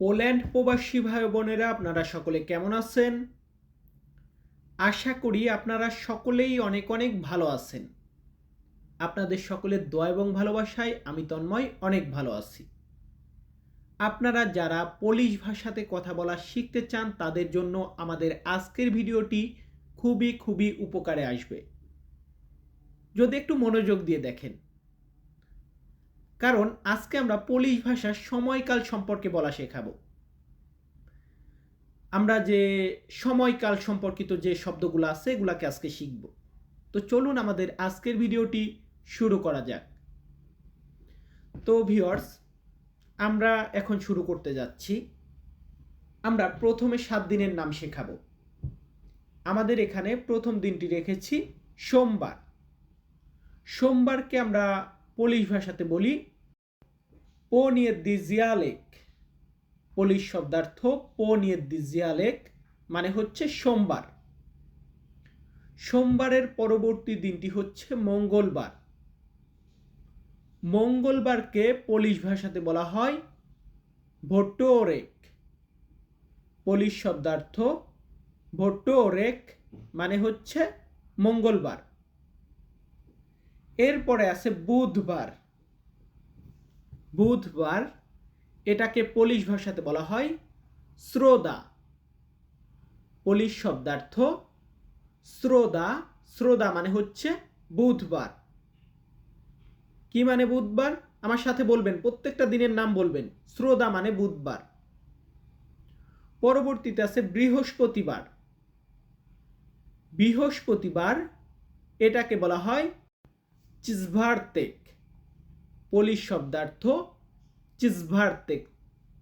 Poland প্রবাসী ভাই বোনেরা, আপনারা সকলে কেমন আছেন? আশা করি আপনারা সকলেই অনেক অনেক ভালো আছেন। আপনাদের সকলের দয়া এবং ভালোবাসায় আমি তন্ময় অনেক ভালো আছি। আপনারা যারা পোলিশ ভাষাতে কথা বলা শিখতে চান, তাদের জন্য আমাদের আজকের ভিডিওটি খুবই খুবই উপকারে আসবে। যদি একটু মনোযোগ দিয়ে দেখেন কারণ আজকে আমরা পোলিশ ভাষার সময়কাল সম্পর্কে বলা শেখাবো। আমরা যে সময়কাল সম্পর্কিত যে শব্দগুলো আছে এগুলাকে আজকে শিখব। তো চলুন আমাদের আজকের ভিডিওটি শুরু করা যাক। তো ভিওর্স আমরা এখন শুরু করতে যাচ্ছি। আমরা প্রথমে সাত দিনের নাম শেখাবো। আমাদের এখানে প্রথম দিনটি রেখেছি সোমবার। সোমবারকে আমরা পোলিশ ভাষাতে বলি, পোনিয়েদ্দিজিয়ালেক, পোলিশ শব্দার্থ পোনিয়েদ্দিজিয়ালেক মানে হচ্ছে সোমবার। সোমবারের পরবর্তী দিনটি হচ্ছে মঙ্গলবার। মঙ্গলবারকে পোলিশ ভাষাতে বলা হয় ভোটোরেক পোলিশ শব্দার্থ ভোটোরেক মানে হচ্ছে মঙ্গলবার। এরপরে আছে বুধবার। বুধবার এটাকে পোলিশ ভাষাতে বলা হয় শ্রোদা। পোলিশ শব্দার্থ শ্রোদা। শ্রোদা মানে হচ্ছে বুধবার। কি মানে বুধবার? আমার সাথে বলবেন, প্রত্যেকটা দিনের নাম বলবেন। শ্রোদা মানে বুধবার। পরবর্তীতে আছে বৃহস্পতিবার। বৃহস্পতিবার এটাকে বলা হয় চিজভার্তেক, পোলিশ শব্দার্থ চিজভার্তেক,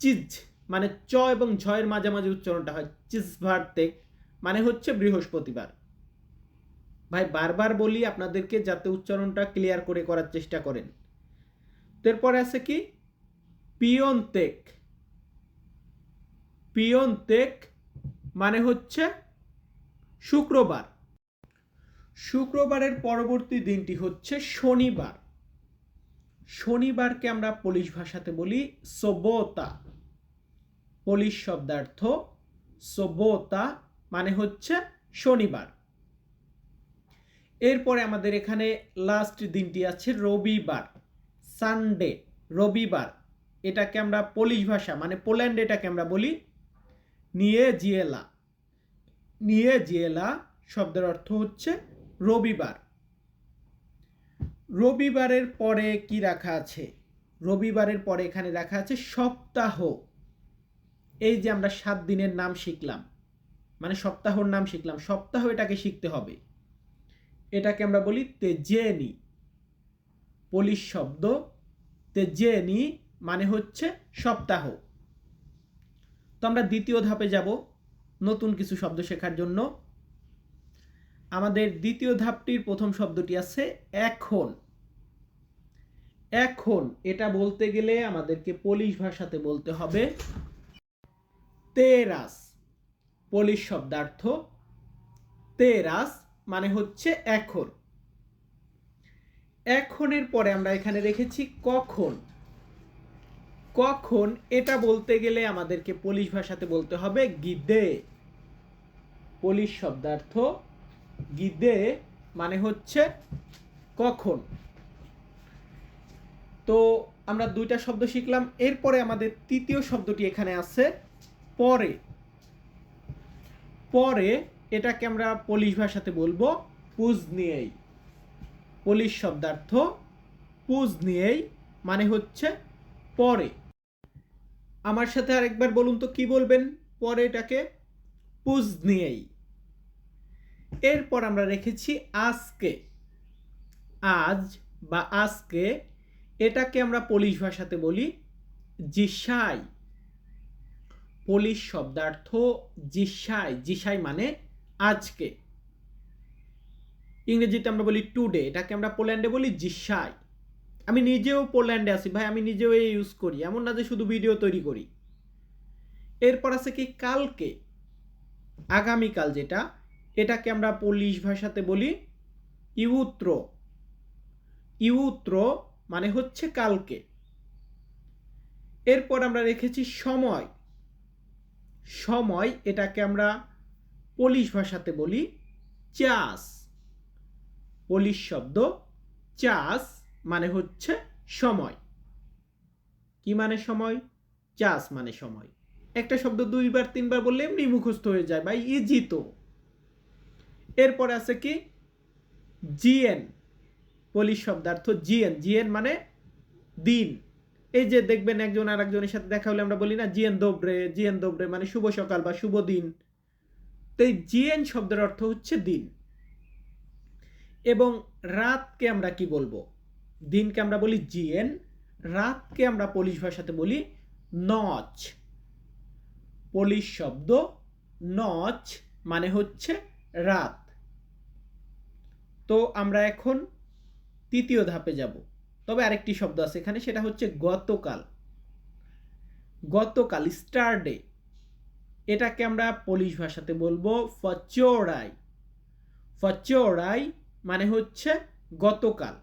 চিজ মানে চ এবং ঝয়ের মাঝামাঝি উচ্চারণটা হয় চিজভার্তেক মানে হচ্ছে বৃহস্পতিবার। ভাই, বারবার বলি আপনাদেরকে যাতে উচ্চারণটা ক্লিয়ার করে করার চেষ্টা করেন। এরপরে আছে কি? পিয়ন্তেক পিয়ন্তেক মানে হচ্ছে শুক্রবার। শুক্রবারের পরবর্তী দিনটি হচ্ছে শনিবার। শনিবারকে আমরা পোলিশ ভাষাতে বলি সোবোতা পোলিশ শব্দার্থ সোবোতা মানে হচ্ছে শনিবার। এরপরে আমাদের এখানে লাস্ট দিনটি আছে রবিবার। সানডে রবিবার। এটাকে আমরা পোলিশ ভাষা মানে পোল্যান্ড এটাকে আমরা বলি নিয়ে জিয়েলা। নিয়ে জিয়েলা শব্দের অর্থ হচ্ছে রবিবার। রবিবারের পরে কি রাখা আছে? রবিবারের পরে এখানে রাখা আছে সপ্তাহ। এই যে আমরা সাত দিনের নাম শিখলাম মানে সপ্তাহর নাম শিখলাম, সপ্তাহ এটাকে শিখতে হবে। এটাকে আমরা বলি তেজেনি। পলিশ শব্দ, তেজেনি মানে হচ্ছে সপ্তাহ। তো আমরা দ্বিতীয় ধাপে যাব, নতুন কিছু শব্দ শেখার জন্য। আমাদের দ্বিতীয় ধাপটির প্রথম শব্দটি আছে এখন। এখন, এটা বলতে গেলে আমাদেরকে পোলিশ ভাষাতে বলতে হবে তেরাস। পোলিশ শব্দার্থ তেরাস মানে হচ্ছে এখন। এখনের পরে আমরা এখানে রেখেছি কখন। কখন, এটা বলতে গেলে আমাদেরকে পোলিশ ভাষাতে বলতে হবে গিদে। পোলিশ শব্দার্থ গিদে মানে হচ্ছে কখন? তো আমরা দুইটা শব্দ শিখলাম। এরপরে আমাদের তৃতীয় শব্দটি এখানে আছে পরে। পরে এটাকে আমরা পোলিশ ভাষাতে বলব পুজ নিয়েই পোলিশ শব্দার্থ পুজ নিয়েই মানে হচ্ছে পরে। আমার সাথে আরেকবার বলুন তো কি বলবেন? পরে এটাকে পুজ নিয়েই এরপর আমরা রেখেছি আজকে। আজ বা আজকে এটাকে আমরা পোলিশ ভাষাতে বলি জিসাই। পোলিশ শব্দার্থ জিসাই। জিসাই মানে আজকে। ইংরেজিতে আমরা বলি টুডে এটাকে আমরা পোল্যান্ডে বলি জিসাই। আমি নিজেও পোল্যান্ডে আছি ভাই, আমি নিজেও এই ইউজ করি। এমন না যে শুধু ভিডিও তৈরি করি। এরপর আছে কি কালকে। আগামীকাল যেটা এটাকে আমরা পোলিশ ভাষাতে বলি ইউত্র। ইউত্র মানে হচ্ছে কালকে। এরপর আমরা রেখেছি সময়। সময় এটাকে আমরা পোলিশ ভাষাতে বলি চাস। পোলিশ শব্দ চাস মানে হচ্ছে সময়। কি মানে সময়? চাস মানে সময়। একটা শব্দ দুইবার, তিনবার বললে এমনি মুখস্থ হয়ে যায় বা ইজি তো এরপরে আছে কি? জিএন পোলিশ শব্দার্থ জিএন। জিএন মানে দিন। এই যে দেখবেন একজন আর একজনের সাথে দেখা হলে আমরা বলি না, জিএন দোবরে জিএন দোবরে মানে শুভ সকাল বা শুভ দিন। তো এই জিএন শব্দের অর্থ হচ্ছে দিন। এবং রাতকে আমরা কি বলব? দিনকে আমরা বলি জিএন, রাতকে আমরা পোলিশ ভাষাতে বলি নচ। পোলিশ শব্দ নচ মানে হচ্ছে রাত। তো আমরা এখন তৃতীয় ধাপে যাব। তবে আরেকটি শব্দ আছে এখানে, সেটা হচ্ছে গতকাল। গতকাল স্টারডে এটাকে আমরা পোলিশ ভাষাতে বলব ফচোরাই ফচোরাই মানে হচ্ছে গতকাল।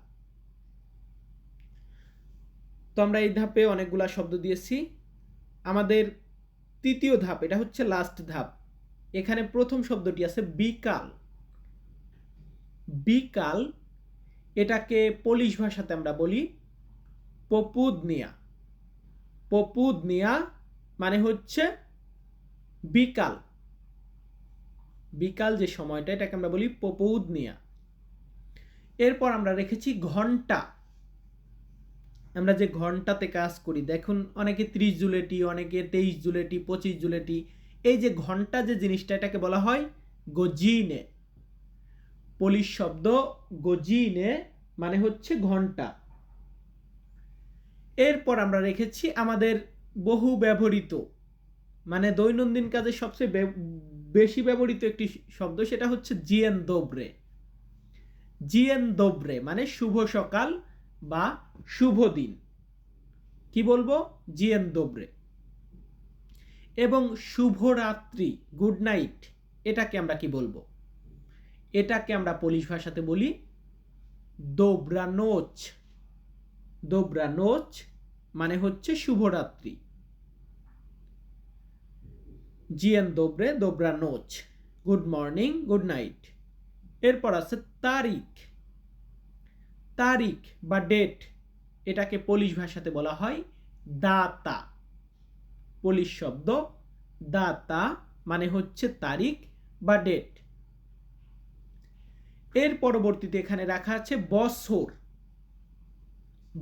তো আমরা এই ধাপে অনেকগুলা শব্দ দিয়েছি। আমাদের তৃতীয় ধাপ, এটা হচ্ছে লাস্ট ধাপ। এখানে প্রথম শব্দটি আছে বিকাল। বিকাল, এটাকে পোলিশ ভাষাতে আমরা বলি পপুদনিয়া পপুদনিয়া মানে হচ্ছে বিকাল। বিকাল যে সময়টা, এটাকে আমরা বলি পপুদনিয়া এরপর আমরা রেখেছি ঘণ্টা। আমরা যে ঘন্টাতে কাজ করি, দেখুন অনেকে ত্রিশ জুলেটি, অনেকে তেইশ জুলেটি, পঁচিশ জুলেটি, এই যে ঘণ্টা যে জিনিসটা, এটাকে বলা হয় গজিনে। পোলিশ শব্দ, গজিনে মানে হচ্ছে ঘণ্টা। এরপর আমরা রেখেছি আমাদের বহু ব্যবহৃত মানে দৈনন্দিন কাজে সবচেয়ে বেশি ব্যবহৃত একটি শব্দ সেটা হচ্ছে জিএন দোবরে। জিএন দোবরে মানে শুভ সকাল বা শুভ দিন। কি বলব? জিএন দোবরে। এবং শুভরাত্রি গুড নাইট, এটাকে আমরা কি বলব? এটাকে আমরা পোলিশ ভাষাতে বলি দোব্রানোচ দোব্রানোচ মানে হচ্ছে শুভরাত্রি। জিএন দোব্রে দোব্রানোচ গুড মর্নিং গুড নাইট এরপর আছে তারিখ। তারিখ বা ডেট এটাকে পোলিশ ভাষাতে বলা হয় দাতা। পোলিশ শব্দ দাতা মানে হচ্ছে তারিখ বা ডেট এর পরবর্তীতে এখানে রাখা আছে বছর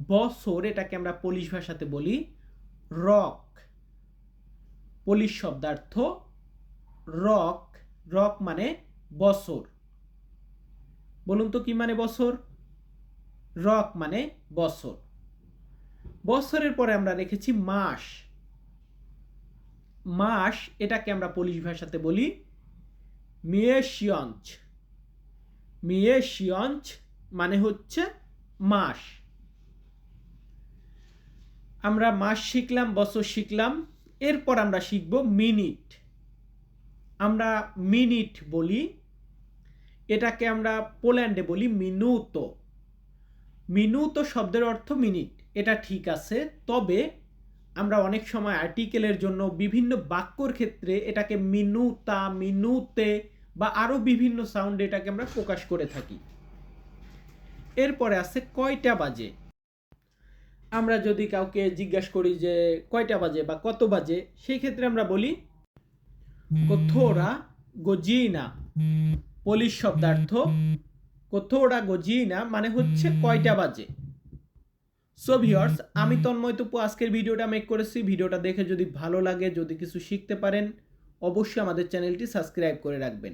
বছর এটাকে আমরা পোলিশ ভাষাতে বলি রক পোলিশ শব্দার্থ রক রক মানে বছর বলুন তো কি মানে বছর রক মানে বছর বছরের পরে আমরা রেখেছি মাস। মাস এটাকে আমরা পোলিশ ভাষাতে বলি মিয়েশিয়ঞ্চ মিয়েশিয়ঞ্চ মানে হচ্ছে মাস। আমরা মাস শিখলাম, বছর শিখলাম, এরপর আমরা শিখব মিনিট। আমরা মিনিট বলি, এটাকে আমরা পোল্যান্ডে বলি মিনুতো। মিনুতো শব্দের অর্থ মিনিট, এটা ঠিক আছে, তবে আমরা অনেক সময় আর্টিকেলের জন্য বিভিন্ন বাক্যর ক্ষেত্রে এটাকে মিনুতা, মিনুতে বা আরও বিভিন্ন সাউন্ড এটাকে আমরা প্রকাশ করে থাকি। এরপরে আছে কয়টা বাজে? আমরা যদি কাউকে জিজ্ঞাসা করি যে কয়টা বাজে বা কত বাজে সেই ক্ষেত্রে আমরা বলি কোথোরা গজিনা। পোলিশ শব্দার্থ কোথোরা গজিনা মানে হচ্ছে কয়টা বাজে। সো ভিওর্স আমি তন্ময় তপু আজকের ভিডিওটা মেক করেছি। ভিডিওটা দেখে যদি ভালো লাগে, যদি কিছু শিখতে পারেন, অবশ্যই আমাদের চ্যানেলটি সাবস্ক্রাইব করে রাখবেন।